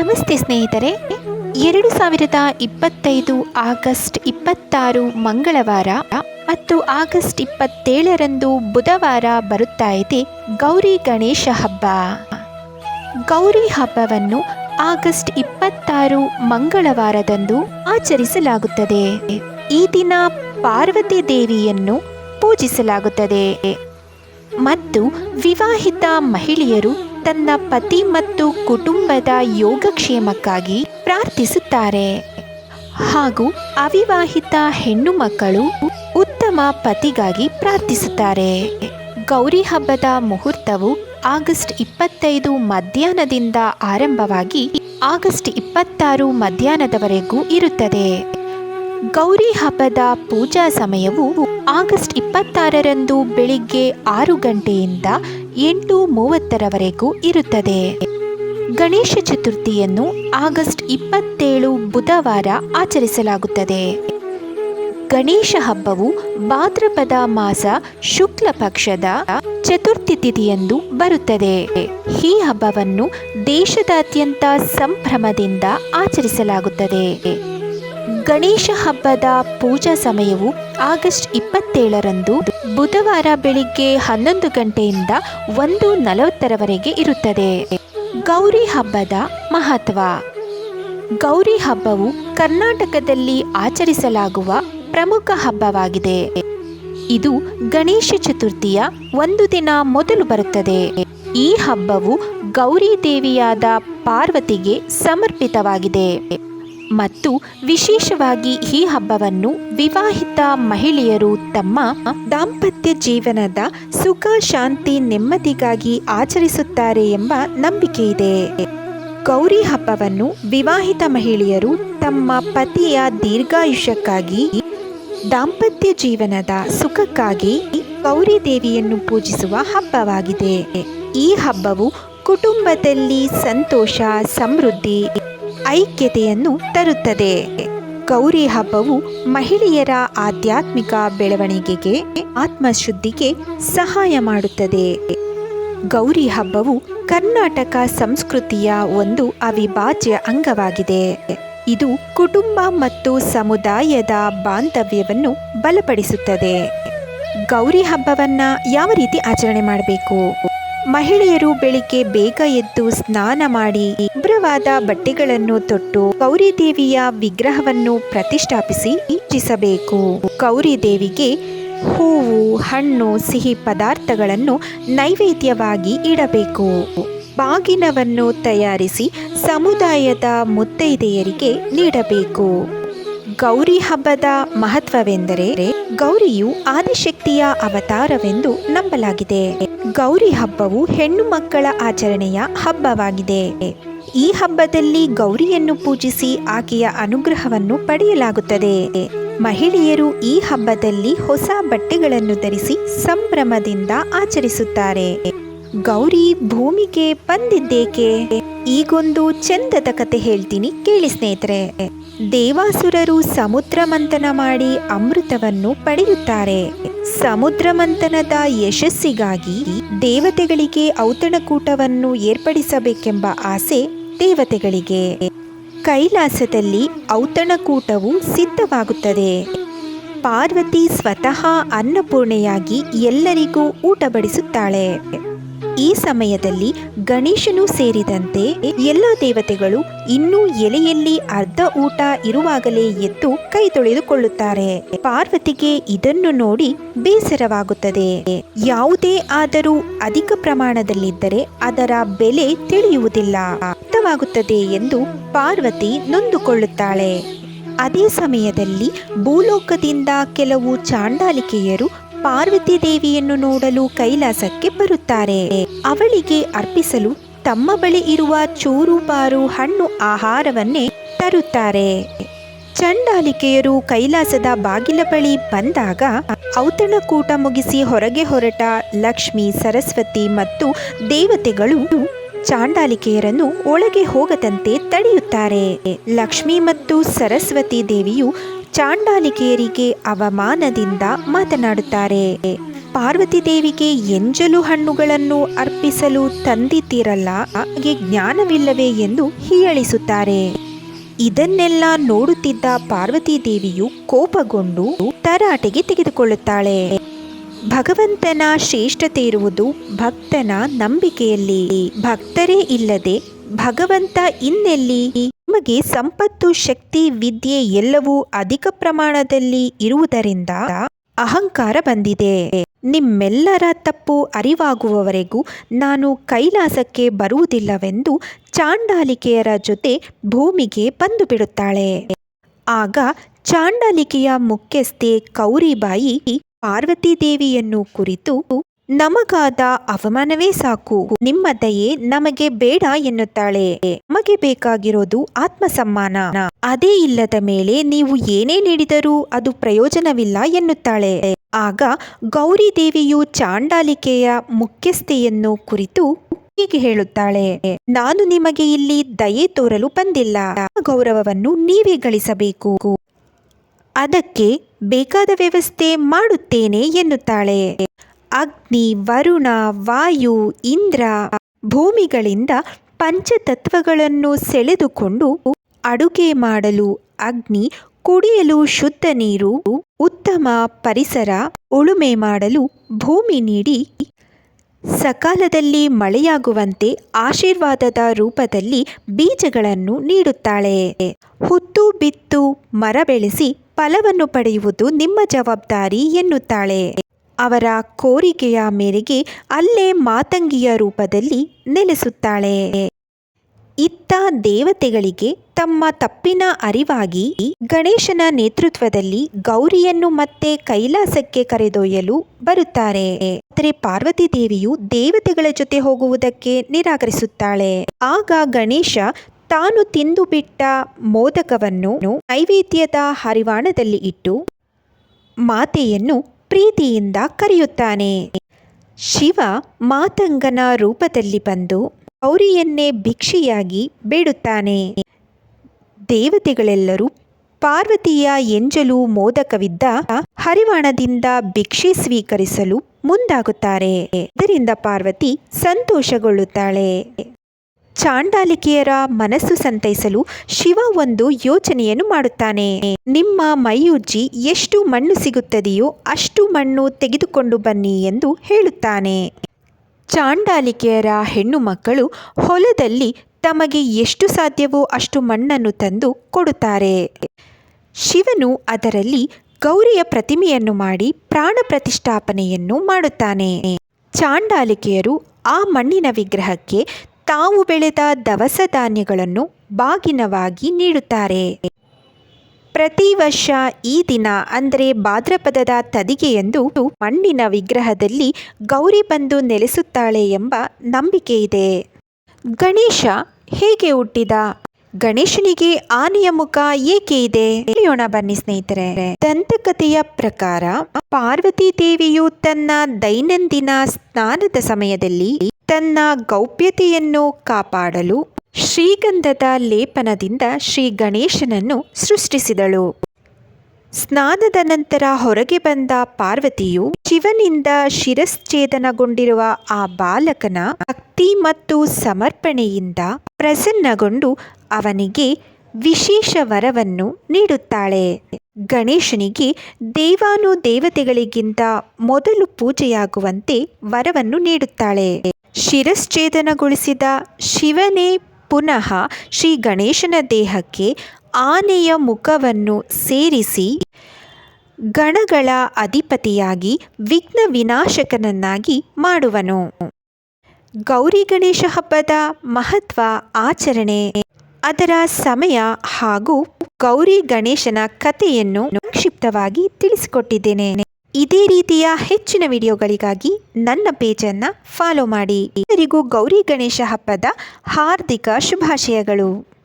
ನಮಸ್ತೆ ಸ್ನೇಹಿತರೆ. ಎರಡು ಸಾವಿರದ ಇಪ್ಪತ್ತೈದು ಆಗಸ್ಟ್ ಇಪ್ಪತ್ತಾರು ಮಂಗಳವಾರ ಮತ್ತು ಆಗಸ್ಟ್ ಇಪ್ಪತ್ತೇಳರಂದು ಬುಧವಾರ ಬರುತ್ತಾ ಇದೆ ಗೌರಿ ಗಣೇಶ ಹಬ್ಬ. ಗೌರಿ ಹಬ್ಬವನ್ನು ಆಗಸ್ಟ್ ಇಪ್ಪತ್ತಾರು ಮಂಗಳವಾರದಂದು ಆಚರಿಸಲಾಗುತ್ತದೆ. ಈ ದಿನ ಪಾರ್ವತಿ ದೇವಿಯನ್ನು ಪೂಜಿಸಲಾಗುತ್ತದೆ. ಮತ್ತು ವಿವಾಹಿತ ಮಹಿಳೆಯರು ತನ್ನ ಪತಿ ಮತ್ತು ಕುಟುಂಬದ ಯೋಗಕ್ಷೇಮಕ್ಕಾಗಿ ಪ್ರಾರ್ಥಿಸುತ್ತಾರೆ. ಹಾಗೂ ಅವಿವಾಹಿತ ಹೆಣ್ಣು ಮಕ್ಕಳು ಉತ್ತಮ ಪತಿಗಾಗಿ ಪ್ರಾರ್ಥಿಸುತ್ತಾರೆ. ಗೌರಿ ಹಬ್ಬದ ಮುಹೂರ್ತವು ಆಗಸ್ಟ್ ಇಪ್ಪತ್ತೈದು ಮಧ್ಯಾಹ್ನದಿಂದ ಆರಂಭವಾಗಿ ಆಗಸ್ಟ್ ಇಪ್ಪತ್ತಾರು ಮಧ್ಯಾಹ್ನದವರೆಗೂ ಇರುತ್ತದೆ. ಗೌರಿ ಹಬ್ಬದ ಪೂಜಾ ಸಮಯವು ಆಗಸ್ಟ್ ಇಪ್ಪತ್ತಾರರಂದು ಬೆಳಿಗ್ಗೆ ಆರು ಗಂಟೆಯಿಂದ ಎಂಟು ಮೂವತ್ತರವರೆಗೂ ಇರುತ್ತದೆ. ಗಣೇಶ ಚತುರ್ಥಿಯನ್ನು ಆಗಸ್ಟ್ ಇಪ್ಪತ್ತೇಳು ಬುಧವಾರ ಆಚರಿಸಲಾಗುತ್ತದೆ. ಗಣೇಶ ಹಬ್ಬವು ಭಾದ್ರಪದ ಮಾಸ ಶುಕ್ಲ ಪಕ್ಷದ ಚತುರ್ಥಿ ತಿಥಿಯಂದು ಬರುತ್ತದೆ. ಈ ಹಬ್ಬವನ್ನು ದೇಶದಾದ್ಯಂತ ಸಂಭ್ರಮದಿಂದ ಆಚರಿಸಲಾಗುತ್ತದೆ. ಗಣೇಶ ಹಬ್ಬದ ಪೂಜಾ ಸಮಯವು ಆಗಸ್ಟ್ ಇಪ್ಪತ್ತೇಳರಂದು ಬುಧವಾರ ಬೆಳಿಗ್ಗೆ ಹನ್ನೊಂದು ಗಂಟೆಯಿಂದ ಒಂದು ನಲವತ್ತರವರೆಗೆ ಇರುತ್ತದೆ. ಗೌರಿ ಹಬ್ಬದ ಮಹತ್ವ. ಗೌರಿ ಹಬ್ಬವು ಕರ್ನಾಟಕದಲ್ಲಿ ಆಚರಿಸಲಾಗುವ ಪ್ರಮುಖ ಹಬ್ಬವಾಗಿದೆ. ಇದು ಗಣೇಶ ಚತುರ್ಥಿಯ ಒಂದು ದಿನ ಮೊದಲು ಬರುತ್ತದೆ. ಈ ಹಬ್ಬವು ಗೌರಿ ದೇವಿಯಾದ ಪಾರ್ವತಿಗೆ ಸಮರ್ಪಿತವಾಗಿದೆ. ಮತ್ತು ವಿಶೇಷವಾಗಿ ಈ ಹಬ್ಬವನ್ನು ವಿವಾಹಿತ ಮಹಿಳೆಯರು ತಮ್ಮ ದಾಂಪತ್ಯ ಜೀವನದ ಸುಖ, ಶಾಂತಿ, ನೆಮ್ಮದಿಗಾಗಿ ಆಚರಿಸುತ್ತಾರೆ ಎಂಬ ನಂಬಿಕೆ ಇದೆ. ಗೌರಿ ಹಬ್ಬವನ್ನು ವಿವಾಹಿತ ಮಹಿಳೆಯರು ತಮ್ಮ ಪತಿಯ ದೀರ್ಘಾಯುಷ್ಯಕ್ಕಾಗಿ ದಾಂಪತ್ಯ ಜೀವನದ ಸುಖಕ್ಕಾಗಿ ಗೌರಿ ದೇವಿಯನ್ನು ಪೂಜಿಸುವ ಹಬ್ಬವಾಗಿದೆ. ಈ ಹಬ್ಬವು ಕುಟುಂಬದಲ್ಲಿ ಸಂತೋಷ, ಸಮೃದ್ಧಿ ಐಕ್ಯತೆಯನ್ನು ತರುತ್ತದೆ. ಗೌರಿ ಹಬ್ಬವು ಮಹಿಳೆಯರ ಆಧ್ಯಾತ್ಮಿಕ ಬೆಳವಣಿಗೆಗೆ, ಆತ್ಮಶುದ್ಧಿಗೆ ಸಹಾಯ ಮಾಡುತ್ತದೆ. ಗೌರಿ ಹಬ್ಬವು ಕರ್ನಾಟಕ ಸಂಸ್ಕೃತಿಯ ಒಂದು ಅವಿಭಾಜ್ಯ ಅಂಗವಾಗಿದೆ. ಇದು ಕುಟುಂಬ ಮತ್ತು ಸಮುದಾಯದ ಬಾಂಧವ್ಯವನ್ನು ಬಲಪಡಿಸುತ್ತದೆ. ಗೌರಿ ಹಬ್ಬವನ್ನು ಯಾವ ರೀತಿ ಆಚರಣೆ ಮಾಡಬೇಕು? ಮಹಿಳೆಯರು ಬೆಳಿಗ್ಗೆ ಬೇಗ ಎದ್ದು ಸ್ನಾನ ಮಾಡಿ ಶುಭ್ರವಾದ ಬಟ್ಟೆಗಳನ್ನು ತೊಟ್ಟು ಗೌರಿ ದೇವಿಯ ವಿಗ್ರಹವನ್ನು ಪ್ರತಿಷ್ಠಾಪಿಸಿ ಇಚ್ಛಿಸಬೇಕು ಗೌರಿ ದೇವಿಗೆ ಹೂವು, ಹಣ್ಣು, ಸಿಹಿ ಪದಾರ್ಥಗಳನ್ನು ನೈವೇದ್ಯವಾಗಿ ಇಡಬೇಕು. ಬಾಗಿನವನ್ನು ತಯಾರಿಸಿ ಸಮುದಾಯದ ಮುತ್ತೈದೆಯರಿಗೆ ನೀಡಬೇಕು. ಗೌರಿ ಹಬ್ಬದ ಮಹತ್ವವೆಂದರೆ ಗೌರಿಯು ಆದಿಶಕ್ತಿಯ ಅವತಾರವೆಂದು ನಂಬಲಾಗಿದೆ. ಗೌರಿ ಹಬ್ಬವು ಹೆಣ್ಣು ಮಕ್ಕಳ ಆಚರಣೆಯ ಹಬ್ಬವಾಗಿದೆ. ಈ ಹಬ್ಬದಲ್ಲಿ ಗೌರಿಯನ್ನು ಪೂಜಿಸಿ ಆಕೆಯ ಅನುಗ್ರಹವನ್ನು ಪಡೆಯಲಾಗುತ್ತದೆ. ಮಹಿಳೆಯರು ಈ ಹಬ್ಬದಲ್ಲಿ ಹೊಸ ಬಟ್ಟೆಗಳನ್ನು ಧರಿಸಿ ಸಂಭ್ರಮದಿಂದ ಆಚರಿಸುತ್ತಾರೆ. ಗೌರಿ ಭೂಮಿಗೆ ಬಂದಿದ್ದೇಕೆ? ಈಗೊಂದು ಚಂದದ ಕತೆ ಹೇಳ್ತೀನಿ ಕೇಳಿ ಸ್ನೇಹಿತರೆ. ದೇವಾಸುರರು ಸಮುದ್ರ ಮಂಥನ ಮಾಡಿ ಅಮೃತವನ್ನು ಪಡೆಯುತ್ತಾರೆ. ಸಮುದ್ರ ಮಂಥನದ ಯಶಸ್ಸಿಗಾಗಿ ದೇವತೆಗಳಿಗೆ ಔತಣಕೂಟವನ್ನು ಏರ್ಪಡಿಸಬೇಕೆಂಬ ಆಸೆ ದೇವತೆಗಳಿಗೆ. ಕೈಲಾಸದಲ್ಲಿ ಔತಣಕೂಟವು ಸಿದ್ಧವಾಗುತ್ತದೆ. ಪಾರ್ವತಿ ಸ್ವತಃ ಅನ್ನಪೂರ್ಣೆಯಾಗಿ ಎಲ್ಲರಿಗೂ ಊಟ ಬಡಿಸುತ್ತಾಳೆ ಈ ಸಮಯದಲ್ಲಿ ಗಣೇಶನು ಸೇರಿದಂತೆ ಎಲ್ಲ ದೇವತೆಗಳು ಇನ್ನೂ ಎಲೆಯಲ್ಲಿ ಅರ್ಧ ಊಟ ಇರುವಾಗಲೇ ಎದ್ದು ಕೈ ತೊಳೆದುಕೊಳ್ಳುತ್ತಾರೆ. ಪಾರ್ವತಿಗೆ ಇದನ್ನು ನೋಡಿ ಬೇಸರವಾಗುತ್ತದೆ. ಯಾವುದೇ ಆದರೂ ಅಧಿಕ ಪ್ರಮಾಣದಲ್ಲಿದ್ದರೆ ಅದರ ಬೆಲೆ ತಿಳಿಯುವುದಿಲ್ಲ. ಅರ್ಥವಾಗುತ್ತದೆ ಎಂದು ಪಾರ್ವತಿ ನೊಂದುಕೊಳ್ಳುತ್ತಾಳೆ. ಅದೇ ಸಮಯದಲ್ಲಿ ಭೂಲೋಕದಿಂದ ಕೆಲವು ಚಾಂಡಾಲಿಕೆಯರು ಪಾರ್ವತಿ ದೇವಿಯನ್ನು ನೋಡಲು ಕೈಲಾಸಕ್ಕೆ ಬರುತ್ತಾರೆ. ಅವಳಿಗೆ ಅರ್ಪಿಸಲು ತಮ್ಮ ಬಳಿ ಇರುವ ಚೂರು ಬಾರು ಹಣ್ಣು ಆಹಾರವನ್ನೇ ತರುತ್ತಾರೆ. ಚಂಡಾಲಿಕೆಯರು ಕೈಲಾಸದ ಬಾಗಿಲ ಬಳಿ ಬಂದಾಗ ಔತಣಕೂಟ ಮುಗಿಸಿ ಹೊರಗೆ ಹೊರಟ ಲಕ್ಷ್ಮಿ, ಸರಸ್ವತಿ ಮತ್ತು ದೇವತೆಗಳು ಚಾಂಡಾಲಿಕೆಯರನ್ನು ಒಳಗೆ ಹೋಗದಂತೆ ತಡೆಯುತ್ತಾರೆ. ಲಕ್ಷ್ಮಿ ಮತ್ತು ಸರಸ್ವತಿ ದೇವಿಯು ಚಾಂಡಾಲಿಕೆಯರಿಗೆ ಅವಮಾನದಿಂದ ಮಾತನಾಡುತ್ತಾರೆ. ಪಾರ್ವತಿ ದೇವಿಗೆ ಎಂಜಲು ಹಣ್ಣುಗಳನ್ನು ಅರ್ಪಿಸಲು ತಂದಿದ್ದೀರಲ್ಲ, ಹಾಗೆ ಜ್ಞಾನವಿಲ್ಲವೇ ಎಂದು ಹೀಯಳಿಸುತ್ತಾರೆ. ಇದನ್ನೆಲ್ಲ ನೋಡುತ್ತಿದ್ದ ಪಾರ್ವತಿ ದೇವಿಯು ಕೋಪಗೊಂಡು ತರಾಟೆಗೆ ತೆಗೆದುಕೊಳ್ಳುತ್ತಾಳೆ. ಭಗವಂತನ ಶ್ರೇಷ್ಠತೆ ಇರುವುದು ಭಕ್ತನ ನಂಬಿಕೆಯಲ್ಲಿ. ಭಕ್ತರೇ ಇಲ್ಲದೆ ಭಗವಂತ ಇನ್ನೆಲ್ಲಿ? ನಿಮಗೆ ಸಂಪತ್ತು, ಶಕ್ತಿ, ವಿದ್ಯೆ ಎಲ್ಲವೂ ಅಧಿಕ ಪ್ರಮಾಣದಲ್ಲಿ ಇರುವುದರಿಂದ ಅಹಂಕಾರ ಬಂದಿದೆ. ನಿಮ್ಮೆಲ್ಲರ ತಪ್ಪು ಅರಿವಾಗುವವರೆಗೂ ನಾನು ಕೈಲಾಸಕ್ಕೆ ಬರುವುದಿಲ್ಲವೆಂದು ಚಾಂಡಾಲಿಕೆಯರ ಜೊತೆ ಭೂಮಿಗೆ ಬಂದು ಬಿಡುತ್ತಾಳೆ ಆಗ ಚಾಂಡಾಲಿಕೆಯ ಮುಖ್ಯಸ್ಥೆ ಕೌರಿಬಾಯಿ ಪಾರ್ವತಿ ದೇವಿಯನ್ನು ಕುರಿತು ನಮಗಾದ ಅವಮಾನವೇ ಸಾಕು. ನಿಮ್ಮ ದಯೆ ನಮಗೆ ಬೇಡ ಎನ್ನುತ್ತಾಳೆ. ನಮಗೆ ಬೇಕಾಗಿರೋದು ಆತ್ಮಸಮ್ಮಾನ. ಅದೇ ಇಲ್ಲದ ಮೇಲೆ ನೀವು ಏನೇ ನೀಡಿದರೂ ಅದು ಪ್ರಯೋಜನವಿಲ್ಲ ಎನ್ನುತ್ತಾಳೆ. ಆಗ ಗೌರಿ ದೇವಿಯು ಚಾಂಡಾಲಿಕೆಯ ಮುಖ್ಯಸ್ಥೆಯನ್ನು ಕುರಿತು ಹೀಗೆ ಹೇಳುತ್ತಾಳೆ. ನಾನು ನಿಮಗೆ ಇಲ್ಲಿ ದಯೆ ತೋರಲು ಬಂದಿಲ್ಲ. ಗೌರವವನ್ನು ನೀವೇ ಗಳಿಸಬೇಕು. ಅದಕ್ಕೆ ಬೇಕಾದ ವ್ಯವಸ್ಥೆ ಮಾಡುತ್ತೇನೆ ಎನ್ನುತ್ತಾಳೆ. ಅಗ್ನಿ, ವರುಣ, ವಾಯು, ಇಂದ್ರ ಭೂಮಿಗಳಿಂದ ಪಂಚತತ್ವಗಳನ್ನು ಸೆಳೆದುಕೊಂಡು ಅಡುಗೆ ಮಾಡಲು ಅಗ್ನಿ, ಕುಡಿಯಲು ಶುದ್ಧ ನೀರು, ಉತ್ತಮ ಪರಿಸರ, ಉಳುಮೆ ಮಾಡಲು ಭೂಮಿ ನೀಡಿ ಸಕಾಲದಲ್ಲಿ ಮಳೆಯಾಗುವಂತೆ ಆಶೀರ್ವಾದದ ರೂಪದಲ್ಲಿ ಬೀಜಗಳನ್ನು ನೀಡುತ್ತಾಳೆ. ಹುತ್ತು, ಬಿತ್ತು, ಮರ ಬೆಳೆಸಿ ಫಲವನ್ನು ಪಡೆಯುವುದು ನಿಮ್ಮ ಜವಾಬ್ದಾರಿ ಎನ್ನುತ್ತಾಳೆ. ಅವರ ಕೋರಿಕೆಯ ಮೇರೆಗೆ ಅಲ್ಲೇ ಮಾತಂಗಿಯ ರೂಪದಲ್ಲಿ ನೆಲೆಸುತ್ತಾಳೆ. ಇತ್ತ ದೇವತೆಗಳಿಗೆ ತಮ್ಮ ತಪ್ಪಿನ ಅರಿವಾಗಿ ಗಣೇಶನ ನೇತೃತ್ವದಲ್ಲಿ ಗೌರಿಯನ್ನು ಮತ್ತೆ ಕೈಲಾಸಕ್ಕೆ ಕರೆದೊಯ್ಯಲು ಬರುತ್ತಾರೆ. ಆದರೆ ಪಾರ್ವತಿ ದೇವಿಯು ದೇವತೆಗಳ ಜೊತೆ ಹೋಗುವುದಕ್ಕೆ ನಿರಾಕರಿಸುತ್ತಾಳೆ. ಆಗ ಗಣೇಶ ತಾನು ತಿಂದು ಬಿಟ್ಟ ಮೋದಕವನ್ನು ನೈವೇದ್ಯದ ಹರಿವಾಣದಲ್ಲಿ ಇಟ್ಟು ಮಾತೆಯನ್ನು ಪ್ರೀತಿಯಿಂದ ಕರೆಯುತ್ತಾನೆ. ಶಿವ ಮಾತಂಗನ ರೂಪದಲ್ಲಿ ಬಂದು ಗೌರಿಯನ್ನೇ ಭಿಕ್ಷೆಯಾಗಿ ಬೇಡುತ್ತಾನೆ. ದೇವತೆಗಳೆಲ್ಲರೂ ಪಾರ್ವತಿಯ ಎಂಜಲು ಮೋದಕವಿದ್ದ ಹರಿವಾಣದಿಂದ ಭಿಕ್ಷೆ ಸ್ವೀಕರಿಸಲು ಮುಂದಾಗುತ್ತಾರೆ. ಇದರಿಂದ ಪಾರ್ವತಿ ಸಂತೋಷಗೊಳ್ಳುತ್ತಾಳೆ. ಚಾಂಡಾಲಿಕೆಯರ ಮನಸ್ಸು ಸಂತೈಸಲು ಶಿವ ಒಂದು ಯೋಚನೆಯನ್ನು ಮಾಡುತ್ತಾನೆ. ನಿಮ್ಮ ಮೈಯುಜ್ಜಿ ಎಷ್ಟು ಮಣ್ಣು ಸಿಗುತ್ತದೆಯೋ ಅಷ್ಟು ಮಣ್ಣು ತೆಗೆದುಕೊಂಡು ಬನ್ನಿ ಎಂದು ಹೇಳುತ್ತಾನೆ. ಚಾಂಡಾಲಿಕೆಯರ ಹೆಣ್ಣು ಮಕ್ಕಳು ಹೊಲದಲ್ಲಿ ತಮಗೆ ಎಷ್ಟು ಸಾಧ್ಯವೋ ಅಷ್ಟು ಮಣ್ಣನ್ನು ತಂದು ಕೊಡುತ್ತಾರೆ. ಶಿವನು ಅದರಲ್ಲಿ ಗೌರಿಯ ಪ್ರತಿಮೆಯನ್ನು ಮಾಡಿ ಪ್ರಾಣ ಪ್ರತಿಷ್ಠಾಪನೆಯನ್ನು ಮಾಡುತ್ತಾನೆ. ಚಾಂಡಾಲಿಕೆಯರು ಆ ಮಣ್ಣಿನ ವಿಗ್ರಹಕ್ಕೆ ತಾವು ಬೆಳೆದ ದವಸ ಧಾನ್ಯಗಳನ್ನು ಬಾಗಿನವಾಗಿ ನೀಡುತ್ತಾರೆ. ಪ್ರತಿ ವರ್ಷ ಈ ದಿನ ಅಂದರೆ ಭಾದ್ರಪದದ ತದಿಗೆಯಂದು ಮಣ್ಣಿನ ವಿಗ್ರಹದಲ್ಲಿ ಗೌರಿ ಬಂದು ನೆಲೆಸುತ್ತಾಳೆ ಎಂಬ ನಂಬಿಕೆ ಇದೆ. ಗಣೇಶ ಹೇಗೆ ಹುಟ್ಟಿದ? ಗಣೇಶನಿಗೆ ಆನೆಯ ಮುಖ ಏಕೆ ಇದೆ? ತಿಳಿಯೋಣ ಬನ್ನಿ ಸ್ನೇಹಿತರೆ. ದಂತಕಥೆಯ ಪ್ರಕಾರ ಪಾರ್ವತಿ ದೇವಿಯು ತನ್ನ ದೈನಂದಿನ ಸ್ನಾನದ ಸಮಯದಲ್ಲಿ ತನ್ನ ಗೌಪ್ಯತೆಯನ್ನು ಕಾಪಾಡಲು ಶ್ರೀಗಂಧದ ಲೇಪನದಿಂದ ಶ್ರೀ ಗಣೇಶನನ್ನು ಸೃಷ್ಟಿಸಿದಳು. ಸ್ನಾನದ ನಂತರ ಹೊರಗೆ ಬಂದ ಪಾರ್ವತಿಯು ಶಿವನಿಂದ ಶಿರಶ್ಚೇದನಗೊಂಡಿರುವ ಆ ಬಾಲಕನ ಭಕ್ತಿ ಮತ್ತು ಸಮರ್ಪಣೆಯಿಂದ ಪ್ರಸನ್ನಗೊಂಡು ಅವನಿಗೆ ವಿಶೇಷ ವರವನ್ನು ನೀಡುತ್ತಾಳೆ. ಗಣೇಶನಿಗೆ ದೇವಾನು ದೇವತೆಗಳಿಗಿಂತ ಮೊದಲು ಪೂಜೆಯಾಗುವಂತೆ ವರವನ್ನು ನೀಡುತ್ತಾಳೆ. ಶಿರಶ್ಛೇದನಗೊಳಿಸಿದ ಶಿವನೇ ಪುನಃ ಶ್ರೀ ಗಣೇಶನ ದೇಹಕ್ಕೆ ಆನೆಯ ಮುಖವನ್ನು ಸೇರಿಸಿ ಗಣಗಳ ಅಧಿಪತಿಯಾಗಿ ವಿಘ್ನ ವಿನಾಶಕನನ್ನಾಗಿ ಮಾಡುವನು. ಗೌರಿ ಗಣೇಶ ಹಬ್ಬದ ಮಹತ್ವ ಆಚರಣೆ. ಅದರ ಸಮಯ ಹಾಗೂ ಗೌರಿ ಗಣೇಶನ ಕಥೆಯನ್ನು ಸಂಕ್ಷಿಪ್ತವಾಗಿ ತಿಳಿಸಿಕೊಟ್ಟಿದ್ದೇನೆ. ಇದೇ ರೀತಿಯ ಹೆಚ್ಚಿನ ವಿಡಿಯೋಗಳಿಗಾಗಿ ನನ್ನ ಪೇಜನ್ನು ಫಾಲೋ ಮಾಡಿ. ಎಲ್ಲರಿಗೂ ಗೌರಿ ಗಣೇಶ ಹಬ್ಬದ ಹಾರ್ದಿಕ ಶುಭಾಶಯಗಳು.